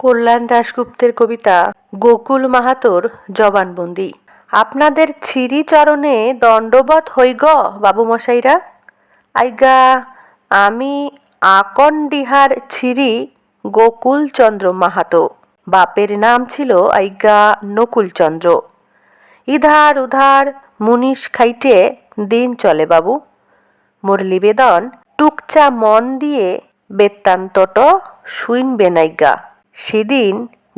কল্যাণ দাশগুপ্তের কবিতা গোকুল মাহাতোর জবানবন্দি। আপনাদের ছিরি চরণে দণ্ডবত হই গ, বাবুমশাইরা। আইগা, আমি আকনডিহার ছিরি গোকুলচন্দ্র মাহাতো। বাপের নাম ছিল আইগা নকুলচন্দ্র ইধার উধার মুনিশ খাইটে দিন চলে বাবু। মোর নিবেদন, টুকচা মন দিয়ে বেত্তান্তট শুইনবে নাইগা। সেদিন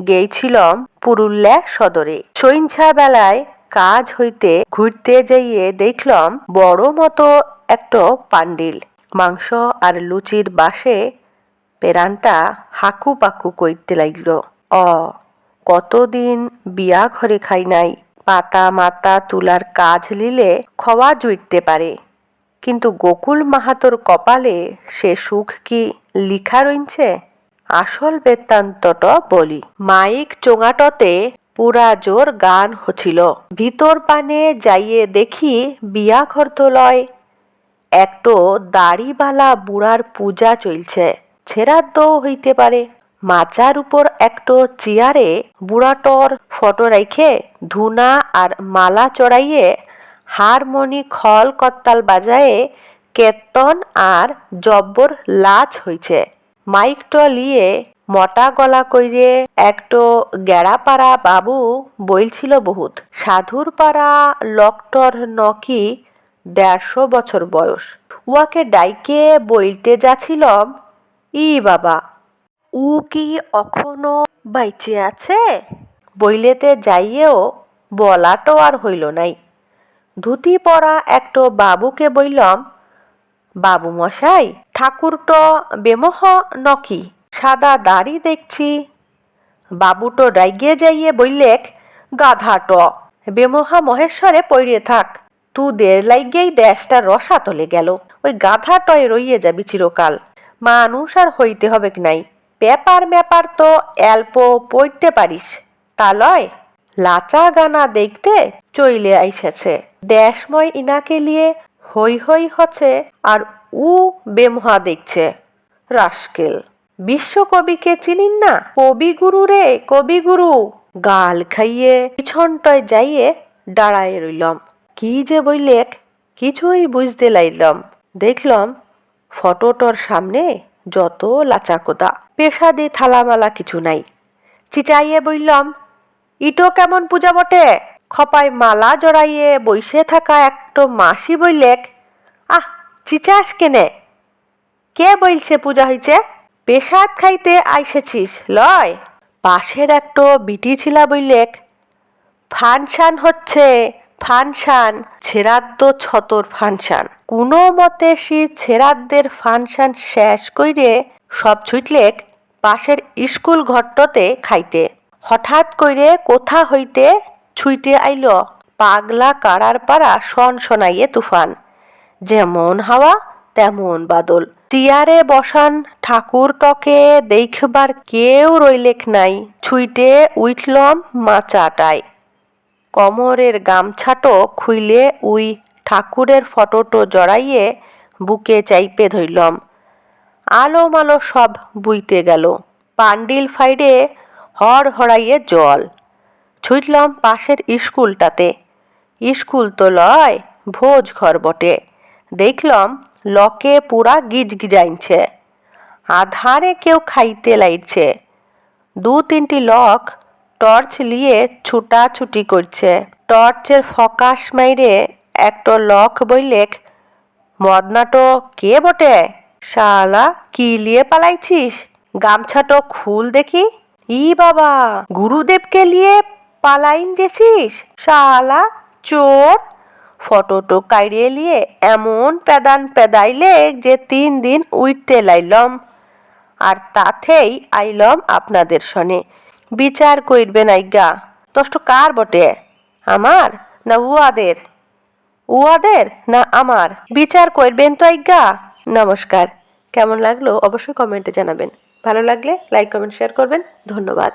গেইছিলম পুরুল্যা সদরে। সইঞ্ছা বেলায় কাজ হইতে ঘুরতে যাইয়ে দেখলাম বড় মতো একটা পান্ডিল। মাংস আর লুচির বাসে পেরানটা হাকু পাকু কইতে লাগল। অ, কতদিন বিয়া ঘরে খাই নাই। পাতা মাতা তুলার কাজ লিলে খওয়া জুইতে পারে। কিন্তু গোকুল মাহাতোর কপালে সে সুখ কি লিখা রইছে আসল বেত্তান্তট বলি। মাইক চোঙাটতে পুরা জোর গান হছিল ভিতর পানে যাইয়ে দেখি বিয়া ঘর তো লয় একটো দাড়িবালা বুড়ার পূজা চলছে। ছেড়াদ্দ হইতে পারে। মাচার উপর একটো চেয়ারে বুড়াটর ফটো রাইখে ধুনা আর মালা চড়াইয়ে হারমোনি, খল, কত্তাল বাজায়ে কেতন আর জব্বর লাচ হইছে। মাইকট লিয়ে মটা গলা কইরে একটো গেড়াপাড়া বাবু বইলছিল বহুত। সাধুর পাড়া লকটর নকি দেড়শো বছর বয়স। উয়াকে ডাইকে বইলতে যাছিলম ই বাবা, উ কি অখনো বাইচে আছে? বইলেতে যাইয়েও বলাটো আর হইল নাই। ধুতি পরা একটো বাবুকে বইলম, বাবু মশাই ঠাকুরটো বেমহ নকি সাদা দাড়ি দেখছি। বাবুটো ডাইগে যাইয়ে বইলেক, গাধাট, বেমহা মহেশ্বরে পইড়ে থাক। তু দের লাইগেই দেশটা রসা তলে গেল। ওই গাধাটয় রইয়ে যাবি চিরকাল। মানুষ আর হইতে হবে কি নাই। ব্যাপার ব্যাপার তো অল্প পড়তে পারিস। তা লয়, লাচা গানা দেখতে চইলে আইসেছে। দেশময় ইনাকে লিয়ে হই হই হচ্ছে, আর উ বেমহা দেখছে। রাস্কেল, বিশ্বকবিকে চিনিন না? কবিগুরু রে, কবিগুরু। গাল খাইয়ে পিছনটায় যাইয়ে দাঁড়ায় রইলাম। কি যে বইলেক কিছুই বুঝতে লাইলাম। দেখলাম ফটোটর সামনে যত লাচাকোদা পেশাদি থালামালা কিছু নাই। চিচাইয়ে বইলাম, ইটো কেমন পূজা বটে? খপায় মালা জড়াইয়ে বইসে থাকা একটো মাসি বইলেক আহ চিচাস কেনে? কে বলছে পূজা হইছে? পেশাদ খাইতে আইসেছিস, লয়। পাশের একটো বিটি ছিলা বইলেক, ফানসান হচ্ছে ফানসান, ছেড়াদ্দ ছতর ফানসান। কোনো মতে সে ছেড়াদ্দের ফানসান শেষ কইরে সব ছুটলেক পাশের স্কুল ঘরটতে খাইতে। হঠাৎ কইরে কোথা হইতে ছুইটে আইল, পাগলা কারার পাড়া শন শোনাইয়ে তুফান। যেমন হাওয়া, তেমন বাদল। চিয়ারে বসান, ঠাকুর টকে, দেখবার কেউ রইলেক নাই। ছুইটে উইঠলম মাচাটায়। কমরের গামছাটো খুইলে উই ঠাকুরের ফটোটো জড়াইয়ে বুকে চাইপে ধইলম। আলো মালো সব বুইতে গেল। পান্ডিল ফাইডে হড় হড়াইয়ে জল। ছুটলাম পাশের স্কুলটাতে স্কুল তো লয়, ভোজ ঘর বটে। দেখলাম লকে পুরা গিজ গিজাইনছে আধারে কেউ খাইতে লাইছে দু তিনটি লক টর্চ লিয়ে ছুটাছুটি করছে। টর্চের ফকাশ মাইরে একটা লক বইলেক মদনাটো কে বটে? শালা, কি লিয়ে পালাইছিস? গামছাটো খুল দেখি। ই বাবা, গুরুদেবকে লিয়ে পালাইন গেছিস? শালা, চোর! ফটোটো কাইড়ে লিয়ে এমন পেদান পেদাইলে যে তিন দিন উইটতে লাইলম। আর তাতেই আইলম আপনাদের সনে বিচার কইরবেন আজ্ঞা দষ্ট কার বটে? আমার না উয়াদের? উয়াদের না আমার? বিচার করবেন তো আজ্ঞা নমস্কার। কেমন লাগল অবশ্যই কমেন্টে জানাবেন। ভালো লাগলে লাইক, কমেন্ট, শেয়ার করবেন। ধন্যবাদ।